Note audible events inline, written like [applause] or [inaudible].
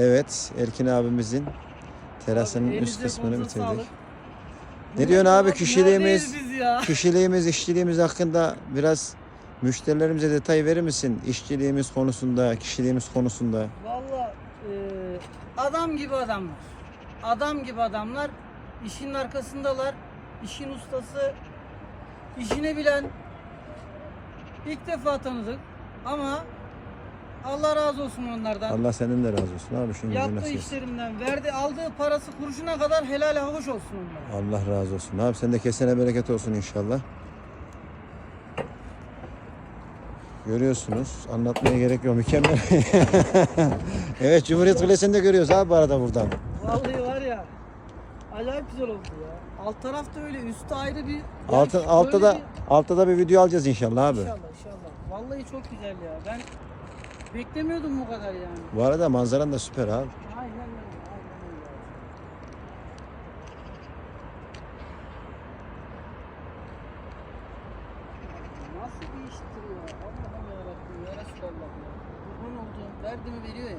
Evet, Erkin abimizin terasının Abi, üst elinize kısmını bitirdik. sağlık. Ne diyorsun abi kişiliğimiz, kişiliğimiz, işçiliğimiz hakkında biraz müşterilerimize detay verir misin? İşçiliğimiz konusunda, kişiliğimiz konusunda. Valla e, adam gibi adamlar. Adam gibi adamlar. işin arkasındalar. işin ustası. işini bilen. İlk defa tanıdık. Ama Allah razı olsun onlardan. Allah senin de razı olsun abi yüzüne Yaptığı nasıl işlerinden, verdi aldığı parası kuruşuna kadar helal hoş olsun onlara. Allah razı olsun. Abi sen de kesene bereket olsun inşallah. Görüyorsunuz. Anlatmaya gerek yok. Mükemmel. [laughs] evet Cumhuriyet Kulesi'ni de görüyoruz abi bu arada buradan. Vallahi var ya acayip güzel oldu ya. Alt tarafta öyle, üstte ayrı bir. yani Altı, böyle altta da bir- altta da bir video alacağız inşallah abi. İnşallah inşallah. Vallahi çok güzel ya. Ben beklemiyordum bu kadar yani. Bu arada manzaran da süper abi. Aynen öyle. Nasıl bir iştir ya? Allah'ım yarabbim ya Resulallah ya. Kurban olduğum derdimi veriyor ya.